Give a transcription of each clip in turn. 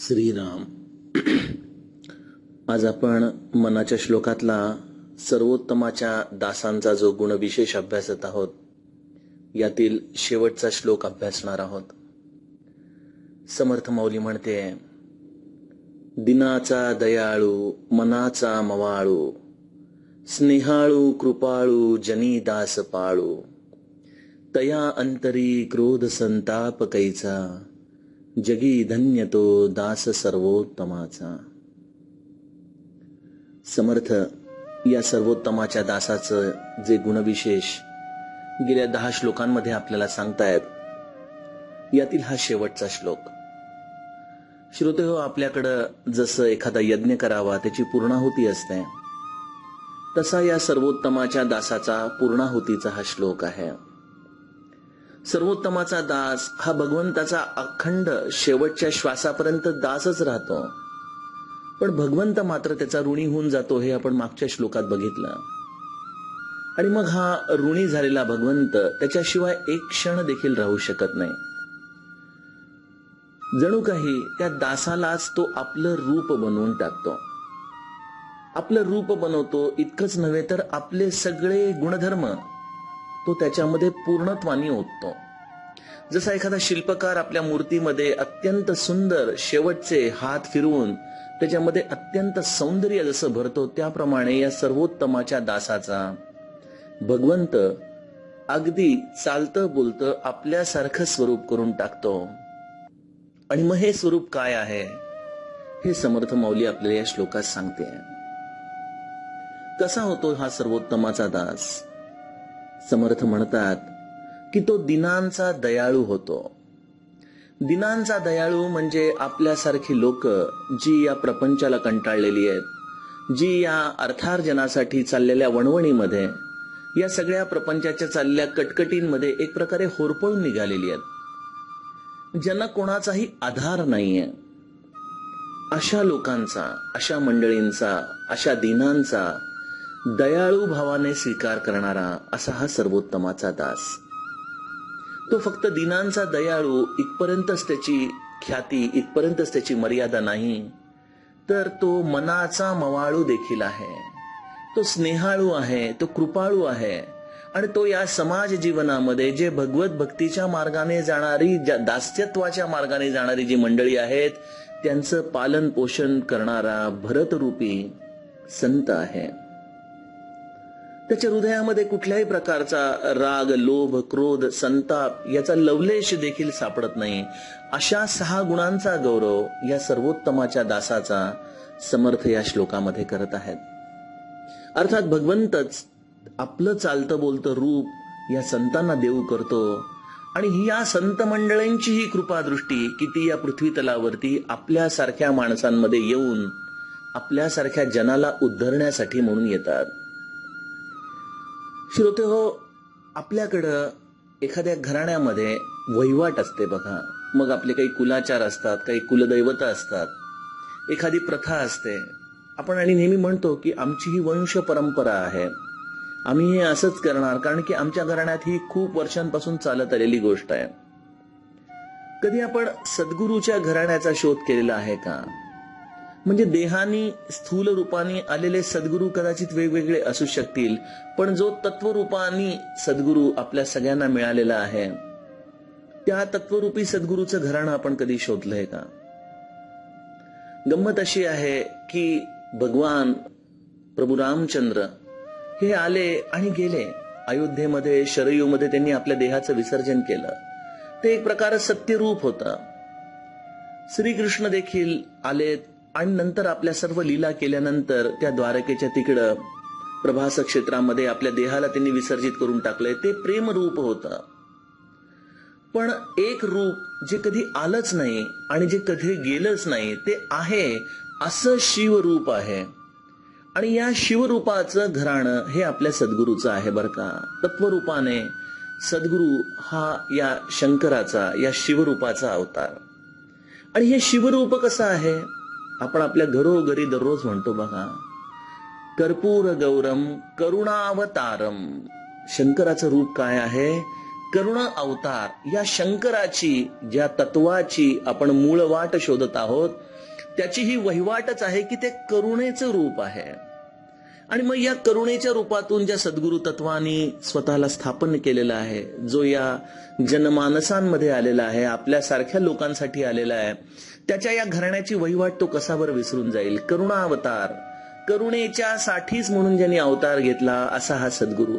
श्रीराम. आज आपण मनाच्या श्लोकातला सर्वोत्तमाच्या दासांचा जो गुणविशेष अभ्यासत आहोत यातील शेवटचा श्लोक अभ्यासणार आहोत. समर्थ मौली म्हणते दिनाचा दयाळू मनाचा मवाळू स्नेहाळू कृपाळू जनी दास पाळू तया अंतरी क्रोध संताप कैचा जगी धन्य तो दास सर्वोत्तमाचा. समर्थ या सर्वोत्तमाच्या दासाचं जे गुणविशेष गेल्या दहा श्लोकांमध्ये आपल्याला सांगतायत यातील हा शेवटचा श्लोक. श्रोते हो आपल्याकडं जसं एखादा यज्ञ करावा त्याची पूर्णाहुती असते. तसा या सर्वोत्तमाच्या दासाचा पूर्णाहुतीचा हा श्लोक आहे. सर्वोत्तमाचा दास हा भगवंताचा अखंड शेवटच्या श्वासापर्यंत दासच राहतो. पण भगवंत मात्र त्याचा ऋणी होऊन जातो हे आपण मागच्या श्लोकात बघितलं. आणि मग हा ऋणी झालेला भगवंत त्याच्याशिवाय एक क्षण देखील राहू शकत नाही. जणू काही त्या दासालाच तो आपलं रूप बनवून टाकतो. आपलं रूप बनवतो इतकंच नव्हे तर आपले सगळे गुणधर्म तो त्याच्यामध्ये पूर्णत्वानी ओततो. जसा एखादा शिल्पकार आपल्या मूर्तीमध्ये अत्यंत सुंदर शेवटचे हात फिरवून त्याच्यामध्ये अत्यंत सौंदर्य जसं भरतो त्याप्रमाणे या सर्वोत्तमाच्या दासाचा. भगवंत अगदी चालतं बोलतं आपल्यासारखं स्वरूप करून टाकतो. आणि मग हे स्वरूप काय आहे? हे समर्थ मौली आपल्याला या श्लोकात सांगते. कसा होतो हा सर्वोत्तमाचा दास? समर्थ म्हणतात की तो दिनांचा दयाळू होतो. दिनांचा दयाळू म्हणजे आपल्यासारखी लोक जी या प्रपंचाला कंटाळलेली आहेत जी या अर्थार्जनासाठी चाललेल्या वणवणीमध्ये या सगळ्या प्रपंचाच्या चाललेल्या कटकटींमध्ये एक प्रकारे होरपळून निघालेली आहेत. ज्यांना कोणाचाही आधार नाहीये. अशा लोकांचा अशा मंडळींचा अशा दिनांचा दयाळू भावाने स्वीकार करणारा असा हा सर्वोत्तमाचा दास. तो फक्त दिनांचा दयाळू इथपर्यंतच त्याची ख्याती इथपर्यंतच त्याची मर्यादा नाही तर तो मनाचा मवाळू देखील आहे. तो स्नेहाळू आहे तो कृपाळू आहे आणि तो या समाज जीवनामध्ये जे भगवत भक्तीच्या मार्गाने जाणारी दास्यत्वाच्या मार्गाने जाणारी जी मंडळी आहेत त्यांचं पालन पोषण करणारा भरतरूपी संत आहे. त्याच्या हृदयामध्ये कुठल्याही प्रकारचा राग लोभ क्रोध संताप याचा लवलेश देखील सापडत नाही. अशा सहा गुणांचा गौरव या सर्वोत्तमाच्या दासाचा समर्थ या श्लोकामध्ये करत आहेत. अर्थात भगवंतच आपलं चालतं बोलतं रूप या संतांना देऊ करतो आणि ही या संत मंडळींची ही कृपादृष्टी की ती या पृथ्वी तलावरती आपल्यासारख्या माणसांमध्ये येऊन आपल्यासारख्या जनाला उद्धरण्यासाठी म्हणून येतात. श्रोते हो आपल्याकडं एखाद्या घराण्यामध्ये वहिवाट असते बघा. मग आपले काही कुलाचार असतात काही कुलदैवत असतात. एखादी प्रथा असते. आपण आणि नेहमी म्हणतो की आमची ही वंश परंपरा आहे. आम्ही हे असंच करणार कारण की आमच्या घराण्यात ही खूप वर्षांपासून चालत आलेली गोष्ट आहे. कधी आपण सद्गुरूच्या घराण्याचा शोध केलेला आहे का? म्हणजे देहानी स्थूल रूपाने आलेले सद्गुरू कदाचित वेगवेगळे असू शकतील पण जो तत्वरूपाने सद्गुरू आपल्या सगळ्यांना मिळालेला आहे त्या तत्वरूपी सद्गुरूचं घराणं आपण कधी शोधलंय का? गंमत अशी आहे की भगवान प्रभू रामचंद्र हे आले आणि गेले. अयोध्येमध्ये शरयूमध्ये त्यांनी आपल्या देहाचं विसर्जन केलं. ते एक प्रकार सत्यरूप होतं. श्रीकृष्ण देखील आलेत आणि नंतर आपल्या सर्व लीला केल्यानंतर त्या द्वारकेच्या तिकडं प्रभास क्षेत्रामध्ये आपल्या देहाला त्यांनी विसर्जित करून टाकलंय. ते प्रेम रूप होत. पण एक रूप जे कधी आलंच नाही आणि जे कधी गेलंच नाही ते आहे असं शिवरूप आहे. आणि या शिवरूपाचं घराणं हे आपल्या सद्गुरूचं आहे बरं का. तत्वरूपाने सद्गुरू हा या शंकराचा या शिवरूपाचा अवतार. आणि हे शिवरूप कसं आहे? आपण आपल्या घरोघरी दररोज म्हणतो बघा कर्पूर गौरम करुणावतारम. शंकराचं रूप काय आहे? करुण अवतार. या शंकराची ज्या तत्वाची आपण मूळ वाट शोधत आहोत त्याची ही वहिवाटच आहे की ते करुणेचं रूप आहे. आणि मग या करुणेच्या रूपातून ज्या सद्गुरु तत्वानी स्वतःला स्थापन केलेलं आहे जो या जनमानसांमध्ये आलेला आहे आपल्यासारख्या लोकांसाठी आलेला आहे त्याच्या या घराण्याची वहिवाट तो कसावर विसरून जाईल? करुणा अवतार. करुणेच्या साठीच म्हणून ज्यांनी अवतार घेतला असा हा सद्गुरू.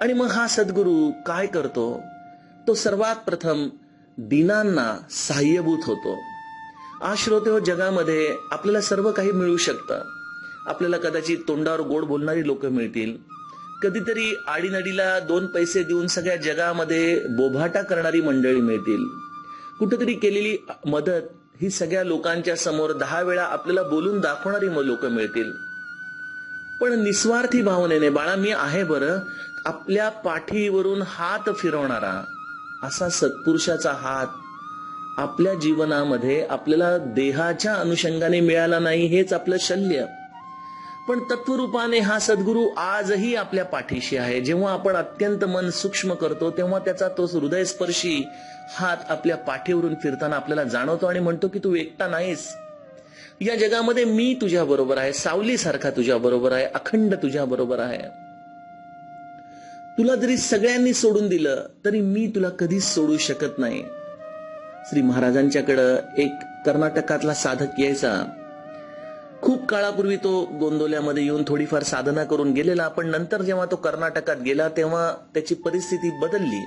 आणि मग हा सद्गुरू काय करतो? तो सर्वात प्रथम दिनांना सहाय्यभूत होतो. आश्रोते हो जगामध्ये आपल्याला सर्व काही मिळू शकतं. आपल्याला कदाचित तोंडावर गोड बोलणारी लोक मिळतील. कधीतरी आडीनडीला दोन पैसे देऊन सगळ्या जगामध्ये बोभाटा करणारी मंडळी मिळतील. कुठेतरी केलेली मदत ही सगळ्या लोकांच्या समोर दहा वेळा आपल्याला बोलून दाखवणारी लोक मिळतील. पण निस्वार्थी भावनेने बाळा मी आहे बरं आपल्या पाठीवरून हात फिरवणारा असा सत्पुरुषाचा हात आपल्या जीवनामध्ये आपल्याला देहाच्या अनुषंगाने मिळाला नाही हेच आपलं शल्य. पण तत्वरूपाने हा सद्गुरू आजही आपल्या पाठीशी आहे. जेव्हा आपण अत्यंत मन सूक्ष्म करतो तेव्हा त्याचा तो हृदयस्पर्शी हात आपल्या पाठीवरून फिरताना आपल्याला जाणवतो आणि म्हणतो की तू एकटा नाहीस. या जगामध्ये मी तुझ्या बरोबर आहे सावलीसारखा तुझ्या बरोबर आहे अखंड तुझ्या बरोबर आहे. तुला जरी सगळ्यांनी सोडून दिलं तरी मी तुला कधीच सोडू शकत नाही. श्री महाराजांच्याकडं एक कर्नाटकातला साधक यायचा. खूप काळापूर्वी तो गोंदोल्यामध्ये येऊन थोडीफार साधना करून गेलेला. पण नंतर जेव्हा तो कर्नाटकात गेला तेव्हा त्याची परिस्थिती बदलली.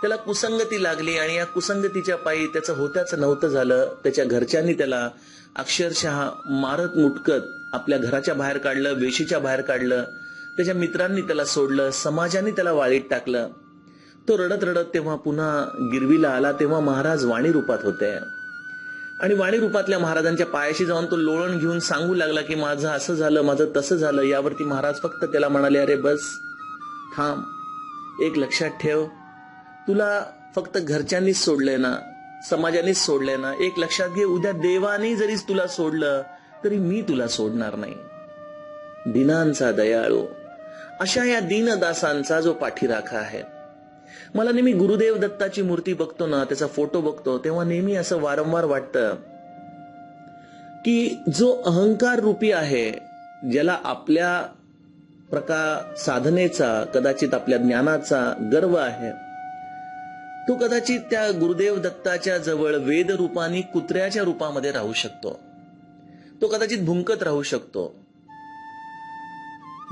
त्याला कुसंगती लागली आणि या कुसंगतीच्या पायी त्याचं होत्याच नव्हतं झालं. त्याच्या घरच्यांनी त्याला अक्षरशः मारत मुटकत आपल्या घराच्या बाहेर काढलं वेशीच्या बाहेर काढलं. त्याच्या मित्रांनी त्याला सोडलं समाजाने त्याला वाळीत टाकलं. तो रडत रडत तेव्हा पुन्हा गिरवीला आला तेव्हा महाराज वाणी रूपात होते. आणि वाणी रूपातल्या महाराजांच्या पायाशी जाऊन तो लोळण घेऊन सांगू लागला की माझं असं झालं माझं तसं झालं. यावरती महाराज फक्त त्याला म्हणाले अरे बस थांब. एक लक्षात ठेव. तुला फक्त घरच्यांनीच सोडलंय ना समाजानेच सोडलंय ना. एक लक्षात घे उद्या देवाने जरी तुला सोडलं तरी मी तुला सोडणार नाही. दिनांचा दयाळू. अशा या दीनदासांचा जो पाठीराखा आहे मला नेहमी गुरुदेव दत्ताची मूर्ती बघतो ना त्याचा फोटो बघतो तेव्हा नेहमी असं वारंवार वाटतं की जो अहंकार रूपी आहे ज्याला आपल्या प्रकार साधनेचा कदाचित आपल्या ज्ञानाचा गर्व आहे तो कदाचित त्या गुरुदेव दत्ताच्या जवळ वेद रूपाने कुत्र्याच्या रूपामध्ये राहू शकतो. तो कदाचित भुंकत राहू शकतो.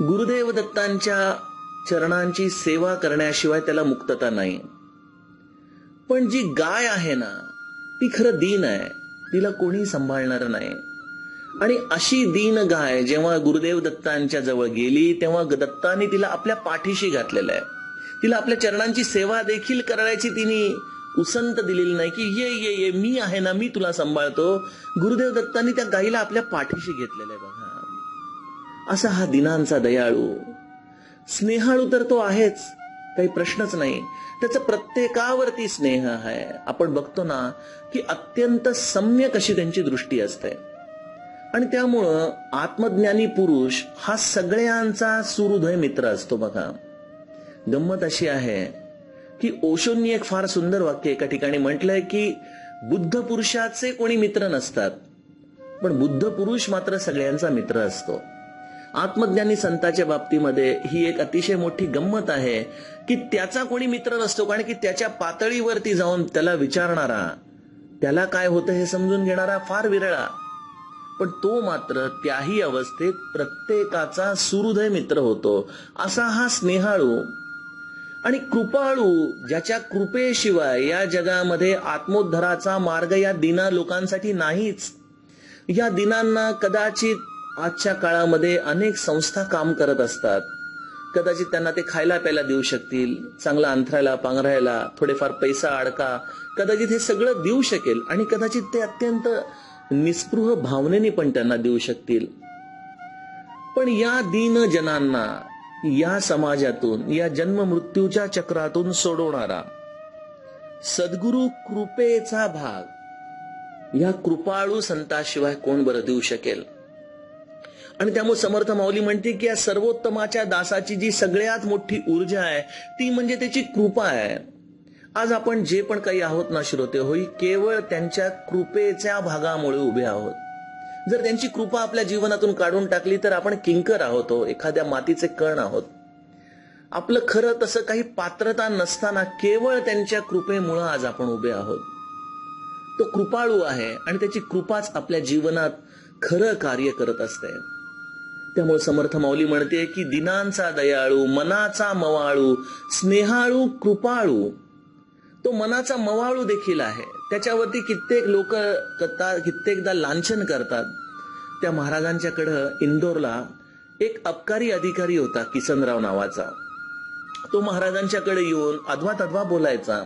गुरुदेव दत्तांच्या चरणांची सेवा करण्याशिवाय त्याला मुक्तता नाही. पण जी गाय आहे ना ती खरं दीन आहे. तिला कोणी सांभाळणार नाही. आणि अशी दीन गाय जेव्हा गुरुदेव दत्तांच्या जवळ गेली तेव्हा दत्तांनी तिला आपल्या पाठीशी घातलेलं आहे. तिला आपल्या चरणांची सेवा देखील करण्याची तिने उसंत दिलेली नाही की ये ये ये मी आहे ना मी तुला सांभाळतो. गुरुदेव दत्तांनी त्या गाईला आपल्या पाठीशी घेतलेलं आहे बघा. असा हा दिनांचा दयाळू. स्नेहाळू तर तो आहेच काही प्रश्नच नाही. त्याचा प्रत्येकावरती स्नेह आहे. आपण बघतो ना की अत्यंत सम्यक अशी त्यांची दृष्टी असते. आणि त्यामुळं आत्मज्ञानी पुरुष हा सगळ्यांचा सुहृदय मित्र असतो बघा. गंमत अशी आहे की ओशोंनी एक फार सुंदर वाक्य एका ठिकाणी म्हटलंय की बुद्ध पुरुषाचे कोणी मित्र नसतात पण बुद्ध पुरुष मात्र सगळ्यांचा मित्र असतो. आत्मज्ञानी संताच्या बाबतीमध्ये ही एक अतिशय मोठी गंमत आहे की त्याचा कोणी मित्र नसतो कारण की त्याच्या पातळीवरती जाऊन त्याला विचारणारा त्याला काय होतं हे समजून घेणारा फार विरळा. पण तो मात्र त्याही अवस्थेत प्रत्येकाचा सुहृदय मित्र होतो. असा हा स्नेहाळू आणि कृपाळू ज्याच्या कृपेशिवाय या जगामध्ये आत्मोद्धराचा मार्ग या दिना लोकांसाठी नाहीच. या दिनांना कदाचित आजच्या काळामध्ये अनेक संस्था काम करत असतात. कदाचित त्यांना ते खायला प्यायला देऊ शकतील चांगला अंथरायला पांघरायला थोडेफार पैसा अडका कदाचित हे सगळं देऊ शकेल आणि कदाचित ते अत्यंत निस्पृह भावनेने पण त्यांना देऊ शकतील. पण या दीन जनांना या समाजातून या जन्म मृत्यूच्या चक्रातून सोडवणारा सद्गुरु कृपेचा भाग या कृपाळू संताशिवाय कोण बरं देऊ शकेल? आणि त्यामुळे समर्थ माऊली म्हणते की या सर्वोत्तमाच्या दासाची जी सगळ्यात मोठी ऊर्जा आहे ती म्हणजे त्याची कृपा आहे. आज आपण जे पण काही आहोत ना श्रोते होई केवळ त्यांच्या कृपेच्या भागामुळे उभे आहोत. जर त्यांची कृपा आपल्या जीवनातून काढून टाकली तर आपण किंकर आहोत हो, एखाद्या मातीचे कण आहोत. आपलं खरं तसं काही पात्रता नसताना केवळ त्यांच्या कृपेमुळं आज आपण उभे आहोत. तो कृपाळू आहे आणि त्याची कृपाच आपल्या जीवनात खरं कार्य करत असते. त्यामुळे समर्थ माऊली म्हणते की दिनांचा दयाळू मनाचा मवाळू स्नेहाळू कृपाळू. तो मनाचा मवाळू देखील आहे. त्याच्यावरती कित्येक लोक कित्येकदा लांछन करतात. त्या महाराजांच्याकडं इंदोरला एक अबकारी अधिकारी होता किसनराव नावाचा. तो महाराजांच्याकडे येऊन अध्वा तद्वा बोलायचा.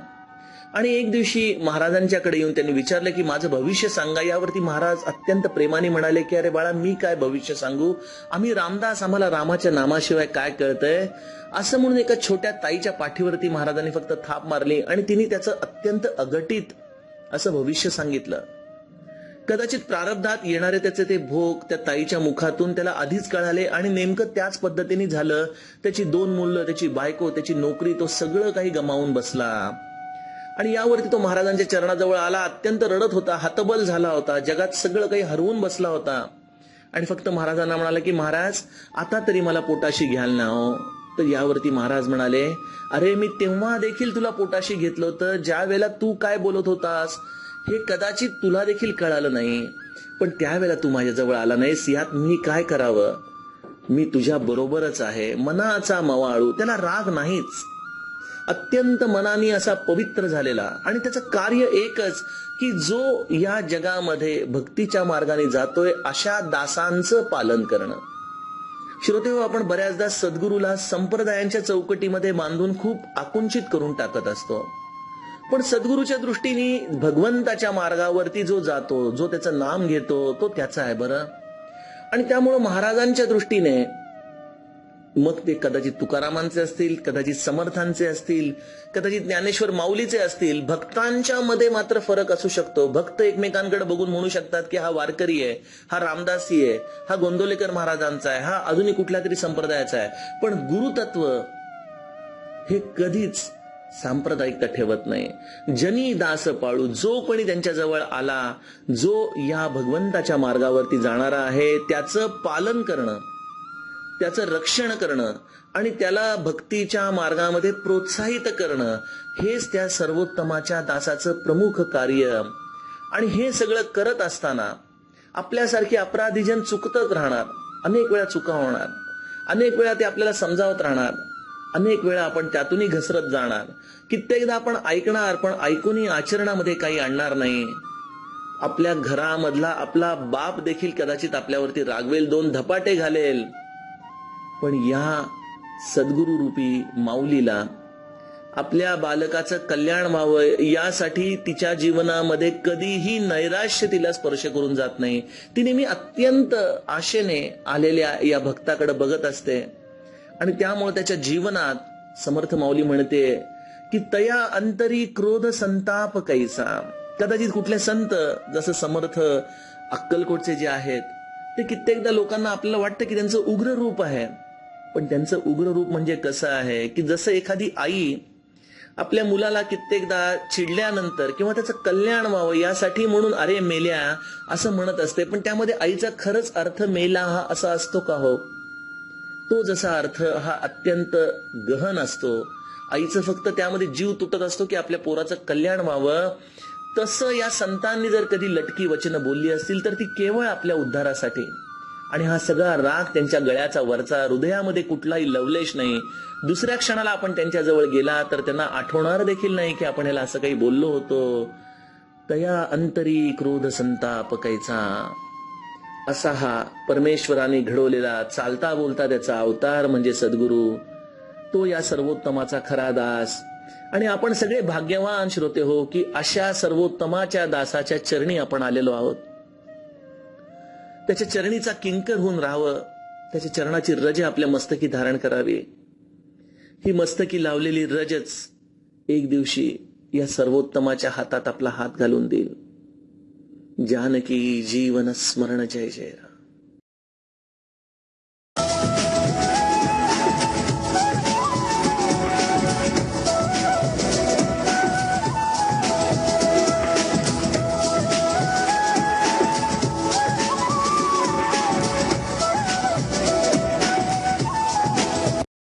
आणि एक दिवशी महाराजांच्याकडे येऊन त्यांनी विचारलं की माझं भविष्य सांगा. यावरती महाराज अत्यंत प्रेमाने म्हणाले की अरे बाळा मी काय भविष्य सांगू? आम्ही रामदास आम्हाला रामाच्या नामाशिवाय काय कळतंय? असं म्हणून एका छोट्या ताईच्या पाठीवरती महाराजांनी फक्त थाप मारली आणि तिने त्याचं अत्यंत अघटित असं भविष्य सांगितलं. कदाचित प्रारब्धात येणारे त्याचे ते भोग त्या ताईच्या मुखातून त्याला आधीच कळाले आणि नेमकं त्याच पद्धतीने झालं. त्याची दोन मुलं त्याची बायको त्याची नोकरी तो सगळं काही गमावून बसला. आणि यावरती तो महाराजांच्या चरणाजवळ आला अत्यंत रडत होता हतबल झाला होता जगात सगळं काही हरवून बसला होता. आणि फक्त महाराजांना म्हणाला की महाराज आता तरी मला पोटाशी घ्याल ना हो. तर यावरती महाराज म्हणाले अरे मी तेव्हा देखील तुला पोटाशी घेतलं होतं ज्या वेळेला तू काय बोलत होतास हे कदाचित तुला देखील कळालं नाही. पण त्यावेळेला तू माझ्याजवळ आला नाहीस यात मी काय करावं? मी तुझ्या बरोबरच आहे मनाचा मवाळू त्याला राग नाहीच. अत्यंत मनाने असा पवित्र झालेला आणि त्याचं कार्य एकच की जो या जगामध्ये भक्तीच्या मार्गाने जातोय अशा दासांचं पालन करणं. श्रोते हो आपण बऱ्याचदा सद्गुरूला संप्रदायांच्या चौकटीमध्ये बांधून खूप आकुंचित करून टाकत असतो. पण सद्गुरूच्या दृष्टीने भगवंताच्या मार्गावरती जो जातो जो त्याचं नाम घेतो तो त्याचा आहे बरं. आणि त्यामुळं महाराजांच्या दृष्टीने मग ते कदाचित तुकारामांचे असतील कदाचित समर्थांचे असतील कदाचित ज्ञानेश्वर माऊलीचे असतील भक्तांच्या मध्ये मात्र फरक असू शकतो. भक्त एकमेकांकडे बघून म्हणू शकतात की हा वारकरी आहे हा रामदासी आहे हा गोंदोलेकर महाराजांचा आहे हा अजूनही कुठल्या तरी संप्रदायाचा आहे. पण गुरुतत्व हे कधीच सांप्रदायिकता ठेवत नाही. जनी दास पाळू जो कोणी त्यांच्या जवळ आला जो या भगवंताच्या मार्गावरती जाणारा आहे त्याचं पालन करणं त्याचं रक्षण करणं आणि त्याला भक्तीच्या मार्गामध्ये प्रोत्साहित करणं हेच त्या सर्वोत्तमाच्या दासाचं प्रमुख कार्य. आणि हे सगळं करत असताना आपल्यासारखी अपराधीजन चुकतच राहणार अनेक वेळा चुका होणार अनेक वेळा ते आपल्याला समजावत राहणार अनेक वेळा आपण त्यातूनही घसरत जाणार. कित्येकदा आपण ऐकणार पण ऐकूनही आचरणामध्ये काही आणणार नाही. आपल्या घरामधला आपला बाप देखील कदाचित आपल्यावरती रागवेल दोन धपाटे घालेल. पण या सद्गुरु रूपी माऊलीला आपल्या बालकाचं कल्याण व्हावं यासाठी तिच्या जीवनामध्ये कधीही नैराश्य तिला स्पर्श करून जात नाही. ती नेहमी अत्यंत आशेने आलेल्या या भक्ताकडे बघत असते. आणि त्यामुळे त्याच्या जीवनात समर्थ माऊली म्हणते की तया अंतरी क्रोध संताप कैसा. कदाचित कुठले संत जसं समर्थ अक्कलकोटचे जे आहेत ते कित्येकदा लोकांना आपल्याला वाटतं की त्यांचं उग्र रूप आहे. पण त्यांचं उग्र रूप म्हणजे कसं आहे की जसं एखादी आई आपल्या मुलाला कित्येकदा चिडल्यानंतर किंवा त्याचं कल्याण व्हावं यासाठी म्हणून अरे मेल्या असं म्हणत असते. पण त्यामध्ये आईचा खरंच अर्थ मेला हा असा असतो का हो? तो जसा अर्थ हा अत्यंत गहन असतो. आईचं फक्त त्यामध्ये जीव तुटत असतो की आपल्या पोराचं कल्याण व्हावं. तसं या संतांनी जर कधी लटकी वचनं बोलली असतील तर ती केवळ आपल्या उद्धारासाठी. आणि हा सगळा राग त्यांच्या गळ्याचा वरचा हृदयामध्ये कुठलाही लवलेश नाही. दुसऱ्या क्षणाला आपण त्यांच्या जवळ गेला तर त्यांना आठवणार देखील नाही की आपण ह्याला असं काही बोललो होतो. तया अंतरी क्रोध संताप कैचा. असा हा परमेश्वराने घडवलेला चालता बोलता त्याचा अवतार म्हणजे सद्गुरू. तो या सर्वोत्तमाचा खरा दास. आणि आपण सगळे भाग्यवान श्रोते हो की अशा सर्वोत्तमाच्या दासाच्या चरणी आपण आलेलो आहोत. त्याच्या चरणीचा किंकर होऊन राहावं. त्याच्या चरणाची रज आपल्या मस्तकी धारण करावी. ही मस्तकी लावलेली रजच एक दिवशी या सर्वोत्तमाच्या हातात आपला हात घालून देईल. जानकी जीवन स्मरण जय जय राम